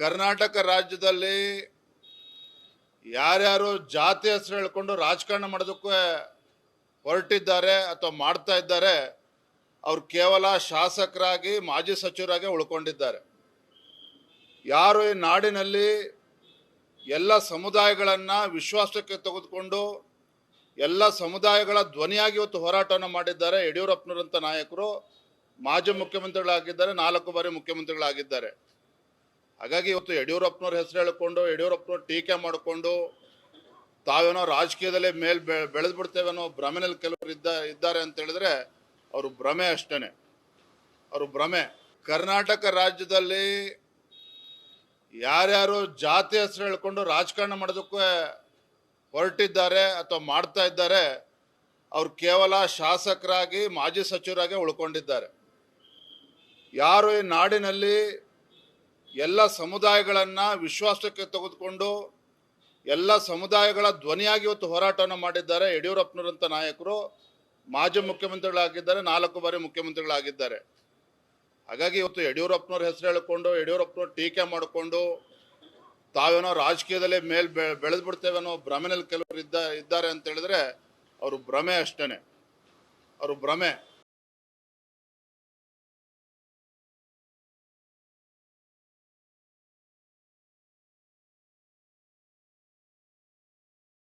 ಕರ್ನಾಟಕ ರಾಜ್ಯದಲ್ಲಿ ಯಾರ್ಯಾರು ಜಾತಿ ಹೆಸರು ಹೇಳ್ಕೊಂಡು ರಾಜಕಾರಣ ಮಾಡೋದಕ್ಕೆ ಹೊರಟಿದ್ದಾರೆ ಅಥವಾ ಮಾಡ್ತಾ ಇದ್ದಾರೆ, ಅವ್ರು ಕೇವಲ ಶಾಸಕರಾಗಿ, ಮಾಜಿ ಸಚಿವರಾಗಿ ಉಳ್ಕೊಂಡಿದ್ದಾರೆ. ಯಾರು ಈ ನಾಡಿನಲ್ಲಿ ಎಲ್ಲ ಸಮುದಾಯಗಳನ್ನು ವಿಶ್ವಾಸಕ್ಕೆ ತೆಗೆದುಕೊಂಡು ಎಲ್ಲ ಸಮುದಾಯಗಳ ಧ್ವನಿಯಾಗಿ ಇವತ್ತು ಹೋರಾಟವನ್ನು ಮಾಡಿದ್ದಾರೆ ಯಡಿಯೂರಪ್ಪನವರಂಥ ನಾಯಕರು, ಮಾಜಿ ಮುಖ್ಯಮಂತ್ರಿಗಳಾಗಿದ್ದಾರೆ, ನಾಲ್ಕು ಬಾರಿ ಮುಖ್ಯಮಂತ್ರಿಗಳಾಗಿದ್ದಾರೆ. ಹಾಗಾಗಿ ಇವತ್ತು ಯಡಿಯೂರಪ್ಪನವ್ರ ಹೆಸರು ಹೇಳಿಕೊಂಡು, ಯಡಿಯೂರಪ್ಪನವ್ರ ಟೀಕೆ ಮಾಡಿಕೊಂಡು, ತಾವೇನೋ ರಾಜಕೀಯದಲ್ಲಿ ಮೇಲ್ ಬೆಳೆದು ಬೆಳೆದ್ಬಿಡ್ತೇವೆ ಅನ್ನೋ ಭ್ರಮೆನಲ್ಲಿ ಕೆಲವರು ಇದ್ದ, ಇದ್ದಾರೆ ಅಂತ ಹೇಳಿದ್ರೆ ಅವರು ಭ್ರಮೆ ಅಷ್ಟೇ ಅವರು ಭ್ರಮೆ. ಕರ್ನಾಟಕ ರಾಜ್ಯದಲ್ಲಿ ಯಾರ್ಯಾರು ಜಾತಿ ಹೆಸರು ಹೇಳ್ಕೊಂಡು ರಾಜಕಾರಣ ಮಾಡೋದಕ್ಕೆ ಹೊರಟಿದ್ದಾರೆ ಅಥವಾ ಮಾಡ್ತಾ ಇದ್ದಾರೆ, ಅವ್ರು ಕೇವಲ ಶಾಸಕರಾಗಿ, ಮಾಜಿ ಸಚಿವರಾಗಿ ಉಳ್ಕೊಂಡಿದ್ದಾರೆ. ಯಾರು ಈ ನಾಡಿನಲ್ಲಿ ಎಲ್ಲ ಸಮುದಾಯಗಳನ್ನು ವಿಶ್ವಾಸಕ್ಕೆ ತೆಗೆದುಕೊಂಡು ಎಲ್ಲ ಸಮುದಾಯಗಳ ಧ್ವನಿಯಾಗಿ ಇವತ್ತು ಹೋರಾಟವನ್ನು ಮಾಡಿದ್ದಾರೆ ಯಡಿಯೂರಪ್ಪನವರಂಥ ನಾಯಕರು, ಮಾಜಿ ಮುಖ್ಯಮಂತ್ರಿಗಳಾಗಿದ್ದಾರೆ, ನಾಲ್ಕು ಬಾರಿ ಮುಖ್ಯಮಂತ್ರಿಗಳಾಗಿದ್ದಾರೆ. ಹಾಗಾಗಿ ಇವತ್ತು ಯಡಿಯೂರಪ್ಪನವ್ರ ಹೆಸರು ಹೇಳಿಕೊಂಡು, ಯಡಿಯೂರಪ್ಪನವ್ರ ಟೀಕೆ ಮಾಡಿಕೊಂಡು, ತಾವೇನೋ ರಾಜಕೀಯದಲ್ಲಿ ಮೇಲ್ ಬೆ, ಬೆಳೆದ್ಬಿಡ್ತೇವೆ ಅನ್ನೋ ಭ್ರಮೆನಲ್ಲಿ ಕೆಲವರು ಇದ್ದ, ಇದ್ದಾರೆ ಅಂತ ಹೇಳಿದ್ರೆ, ಅವರು ಭ್ರಮೆ ಅಷ್ಟೇ ಅವರು ಭ್ರಮೆ.